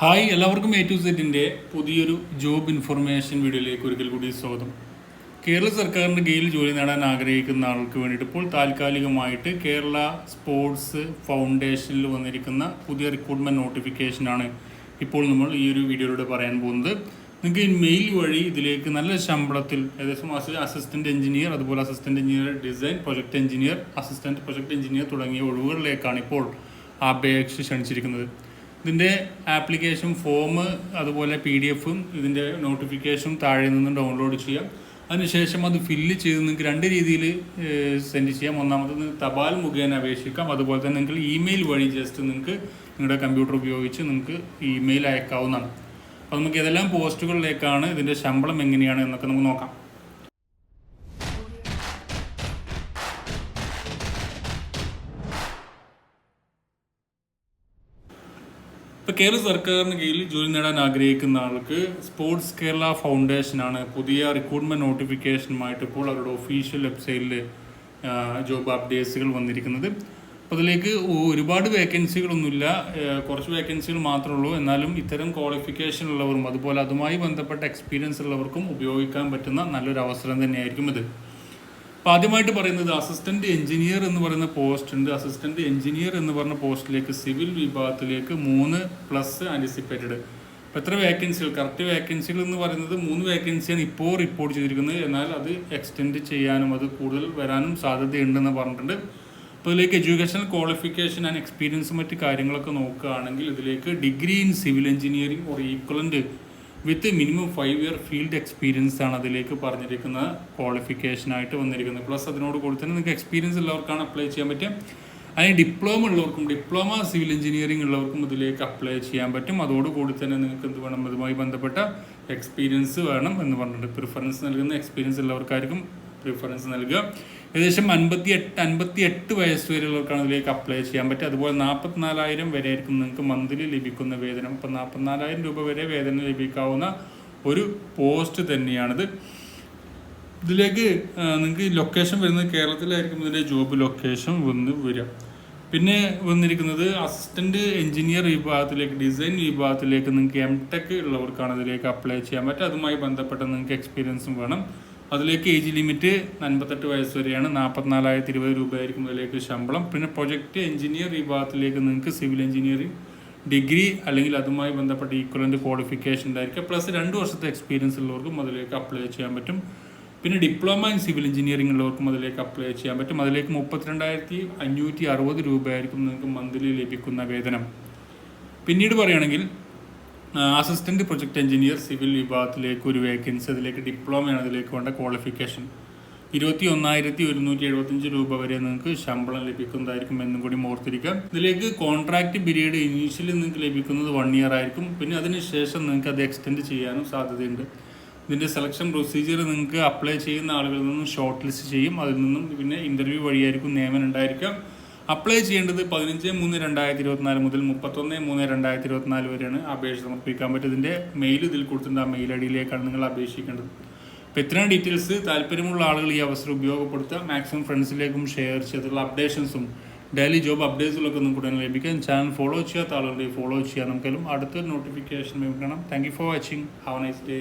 Hi എല്ലാവർക്കും A to സെറ്റിന്റെ പുതിയൊരു ജോബ് ഇൻഫർമേഷൻ വീഡിയോയിലേക്ക് ഒരിക്കൽ കൂടി സ്വാഗതം. കേരള സർക്കാരിന്റെ കീഴിൽ ജോലി നേടാൻ ആഗ്രഹിക്കുന്ന ആൾക്ക് വേണ്ടിയിട്ട് ഇപ്പോൾ താൽക്കാലികമായിട്ട് കേരള സ്പോർട്സ് ഫൗണ്ടേഷനിൽ വന്നിരിക്കുന്ന പുതിയ റിക്രൂട്ട്മെന്റ് നോട്ടിഫിക്കേഷനാണ് ഇപ്പോൾ നമ്മൾ ഈ ഒരു വീഡിയോയിലൂടെ പറയാൻ പോകുന്നത്. നിങ്ങൾക്ക് മെയിൽ വഴി ഇതിലേക്ക് നല്ല ശമ്പളത്തിൽ ഏകദേശം അസിസ്റ്റന്റ് എഞ്ചിനീയർ അതുപോലെ assistant engineer design project engineer assistant project engineer തുടങ്ങിയ ഒഴിവുകളിലേക്കാണ് ഇപ്പോൾ അപേക്ഷ ക്ഷണിച്ചിരിക്കുന്നത്. ഇതിന്റെ ആപ്ലിക്കേഷൻ ഫോം അതുപോലെ പി ഡി എഫും ഇതിന്റെ നോട്ടിഫിക്കേഷനും താഴെ നിന്ന് ഡൗൺലോഡ് ചെയ്യാം. അതിനുശേഷം അത് ഫില്ല് ചെയ്ത് നിങ്ങൾക്ക് രണ്ട് രീതിയിൽ സെൻഡ് ചെയ്യാം. ഒന്നാമത് തപാൽ മുഖേന അപേക്ഷിക്കാം. അതുപോലെ തന്നെ നിങ്ങൾക്ക് ഇമെയിൽ വഴി ജസ്റ്റ് നിങ്ങൾക്ക് നിങ്ങളുടെ കമ്പ്യൂട്ടർ ഉപയോഗിച്ച് നിങ്ങൾക്ക് ഇമെയിൽ അയക്കാവുന്നതാണ്. അപ്പോൾ നമുക്ക് ഏതെല്ലാം പോസ്റ്റുകളിലേക്കാണ് ഇതിന്റെ ശമ്പളം എങ്ങനെയാണ് എന്നൊക്കെ നമുക്ക് നോക്കാം. ഇപ്പോൾ കേരള സർക്കാരിന് കീഴിൽ ജോലി നേടാൻ ആഗ്രഹിക്കുന്ന ആൾക്ക് സ്പോർട്സ് കേരള ഫൗണ്ടേഷൻ ആണ് പുതിയ റിക്രൂട്ട്മെന്റ് നോട്ടിഫിക്കേഷനുമായിട്ട് ഇപ്പോൾ അവരുടെ ഒഫീഷ്യൽ വെബ്സൈറ്റിൽ ജോബ് അപ്ഡേറ്റ്സുകൾ വന്നിരിക്കുന്നത്. അപ്പോൾ അതിലേക്ക് ഒരുപാട് വേക്കൻസികളൊന്നുമില്ല കുറച്ച് വേക്കൻസികൾ മാത്രമേ ഉള്ളൂ. എന്നാലും ഇത്തരം ക്വാളിഫിക്കേഷൻ ഉള്ളവരും അതുപോലെ അതുമായി ബന്ധപ്പെട്ട എക്സ്പീരിയൻസ് ഉള്ളവർക്കും ഉപയോഗിക്കാൻ പറ്റുന്ന നല്ലൊരു അവസരം തന്നെയായിരിക്കും ഇത്. അപ്പോൾ ആദ്യമായിട്ട് പറയുന്നത് അസിസ്റ്റന്റ് എഞ്ചിനീയർ എന്ന് പറയുന്ന പോസ്റ്റ് ഉണ്ട്. അസിസ്റ്റന്റ് എഞ്ചിനീയർ എന്ന് പറഞ്ഞ പോസ്റ്റിലേക്ക് സിവിൽ വിഭാഗത്തിലേക്ക് മൂന്ന് പ്ലസ് ആന്റിസിപ്പേറ്റഡ് അപ്പോൾ എത്ര വേക്കൻസികൾ കറക്റ്റ് വേക്കൻസികൾ എന്ന് പറയുന്നത് മൂന്ന് വേക്കൻസിയാണ് ഇപ്പോൾ റിപ്പോർട്ട് ചെയ്തിരിക്കുന്നത്. എന്നാൽ അത് എക്സ്റ്റെൻഡ് ചെയ്യാനും അത് കൂടുതൽ വരാനും സാധ്യതയുണ്ടെന്ന് പറഞ്ഞിട്ടുണ്ട്. അപ്പോൾ ഇതിലേക്ക് എഡ്യൂക്കേഷണൽ ക്വാളിഫിക്കേഷൻ ആൻഡ് എക്സ്പീരിയൻസും മറ്റ് കാര്യങ്ങളൊക്കെ നോക്കുകയാണെങ്കിൽ ഇതിലേക്ക് degree in civil engineering or equivalent with minimum five year field experience ആണ് അതിലേക്ക് പറഞ്ഞിരിക്കുന്ന ക്വാളിഫിക്കേഷൻ ആയിട്ട് വന്നിരിക്കുന്നത്. പ്ലസ് അതിനോട് കൂടി തന്നെ നിങ്ങൾക്ക് എക്സ്പീരിയൻസ് ഉള്ളവർക്കാണ് അപ്ലൈ ചെയ്യാൻ പറ്റും അതിന് ഡിപ്ലോമ ഉള്ളവർക്കും ഡിപ്ലോമ സിവിൽ എഞ്ചിനീയറിംഗ് ഉള്ളവർക്കും ഇതിലേക്ക് അപ്ലൈ ചെയ്യാൻ പറ്റും. അതോടുകൂടി തന്നെ നിങ്ങൾക്ക് എന്ത് വേണം? അതുമായി ബന്ധപ്പെട്ട എക്സ്പീരിയൻസ് വേണം എന്ന് പറഞ്ഞിട്ടുണ്ട്. പ്രിഫറൻസ് നൽകുന്ന എക്സ്പീരിയൻസ് ഉള്ളവർക്കായിരിക്കും പ്രിഫറൻസ് നൽകുക. ഏകദേശം അൻപത്തി എട്ട് അൻപത്തി എട്ട് വയസ്സ് വരെയുള്ളവർക്കാണ് ഇതിലേക്ക് അപ്ലൈ ചെയ്യാൻ പറ്റുക. അതുപോലെ നാൽപ്പത്തിനാലായിരം വരെ ആയിരിക്കും നിങ്ങൾക്ക് മന്ത്ലി ലഭിക്കുന്ന വേതനം. അപ്പം നാൽപ്പത്തിനാലായിരം രൂപ വരെ വേതനം ലഭിക്കാവുന്ന ഒരു പോസ്റ്റ് തന്നെയാണിത്. ഇതിലേക്ക് നിങ്ങൾക്ക് ലൊക്കേഷൻ വരുന്നത് കേരളത്തിലായിരിക്കും ഇതിന്റെ ജോബ് ലൊക്കേഷൻ വന്ന് വരിക. പിന്നെ വന്നിരിക്കുന്നത് അസിസ്റ്റന്റ് എഞ്ചിനീയർ വിഭാഗത്തിലേക്ക് ഡിസൈൻ വിഭാഗത്തിലേക്ക് നിങ്ങൾക്ക് എം ടെക് ഉള്ളവർക്കാണ് ഇതിലേക്ക് അപ്ലൈ ചെയ്യാൻ പറ്റുക. അതുമായി ബന്ധപ്പെട്ട നിങ്ങൾക്ക് എക്സ്പീരിയൻസും വേണം. അതിലേക്ക് ഏജ് ലിമിറ്റ് അൻപത്തെട്ട് വയസ്സ് വരെയാണ്. നാൽപ്പത്തിനാലായിരത്തി ഇരുപത് രൂപയായിരിക്കും അതിലേക്ക് ശമ്പളം. പിന്നെ പ്രൊജക്ട് എഞ്ചിനീയർ വിഭാഗത്തിലേക്ക് നിങ്ങൾക്ക് സിവിൽ എഞ്ചിനീയറിംഗ് ഡിഗ്രി അല്ലെങ്കിൽ അതുമായി ബന്ധപ്പെട്ട ഈക്വലന്റ് ക്വാളിഫിക്കേഷൻ ഉണ്ടായിരിക്കുക പ്ലസ് രണ്ട് വർഷത്തെ എക്സ്പീരിയൻസ് ഉള്ളവർക്കും അതിലേക്ക് അപ്ലൈ ചെയ്യാൻ പറ്റും. പിന്നെ ഡിപ്ലോമ ഇൻ സിവിൽ എഞ്ചിനീയറിംഗ് ഉള്ളവർക്കും അതിലേക്ക് അപ്ലൈ ചെയ്യാൻ പറ്റും. അതിലേക്ക് മുപ്പത്തിരണ്ടായിരത്തി അഞ്ഞൂറ്റി അറുപത് രൂപയായിരിക്കും നിങ്ങൾക്ക് മന്ത്ലി ലഭിക്കുന്ന വേതനം. പിന്നീട് പറയുകയാണെങ്കിൽ അസിസ്റ്റന്റ് പ്രൊജക്ട് എഞ്ചിനീയർ സിവിൽ വിഭാഗത്തിലേക്ക് ഒരു വേക്കൻസി അതിലേക്ക് ഡിപ്ലോമയാണ് അതിലേക്ക് വേണ്ട ക്വാളിഫിക്കേഷൻ ഇരുപത്തി ഒന്നായിരത്തി ഒരുന്നൂറ്റി എഴുപത്തഞ്ച് രൂപ വരെ നിങ്ങൾക്ക് ശമ്പളം ലഭിക്കുന്നതായിരിക്കും എന്നും കൂടി ഓർത്തിരിക്കാം ഇതിലേക്ക് കോൺട്രാക്ട് പീരീഡ് ഇനീഷ്യലി നിങ്ങൾക്ക് ലഭിക്കുന്നത് വൺ ഇയർ ആയിരിക്കും. പിന്നെ അതിനുശേഷം നിങ്ങൾക്ക് അത് എക്സ്റ്റെൻഡ് ചെയ്യാനും സാധ്യതയുണ്ട്. ഇതിന്റെ സെലക്ഷൻ പ്രൊസീജിയർ നിങ്ങൾക്ക് അപ്ലൈ ചെയ്യുന്ന ആളുകളിൽ നിന്നും ഷോർട്ട് ലിസ്റ്റ് ചെയ്യും. അതിൽ നിന്നും പിന്നെ ഇന്റർവ്യൂ വഴിയായിരിക്കും നിയമനം ഉണ്ടായിരിക്കാം അപ്ലൈ ചെയ്യേണ്ടത് പതിനഞ്ച് മൂന്ന് രണ്ടായിരത്തി ഇരുപത്തിനാല് മുതൽ മുപ്പത്തൊന്ന് മൂന്ന് രണ്ടായിരത്തി ഇരുപത്തിനാല് വരെയാണ് അപേക്ഷ സമർപ്പിക്കാൻ പറ്റും ഇതിന്റെ മെയിൽ ഇതിൽ കൊടുത്തിട്ടുണ്ട്. ആ മെയിൽ ഐ ഡിയിലേക്കാണ് നിങ്ങൾ അപേക്ഷിക്കേണ്ടത്. അപ്പോൾ ഇത്രയും ഡീറ്റെയിൽസ് താല്പര്യമുള്ള ആളുകൾ ഈ അവസരം ഉപയോഗപ്പെടുത്തുക. മാക്സിമം ഫ്രണ്ട്സിലേക്കും ഷെയർ ചെയ്തിട്ടുള്ള അപ്ഡേഷൻസും ഡെയിലി ജോബ് അപ്ഡേറ്റ്സുകളൊക്കെ ഒന്നും ഉടനെ ലഭിക്കാൻ ചാനൽ ഫോളോ ചെയ്യാത്ത ആളുകളുടെ ഫോളോ ചെയ്യാൻ നമുക്കെല്ലാം അടുത്തൊരു നോട്ടിഫിക്കേഷൻ ലഭിക്കണം thank you for watching have nice day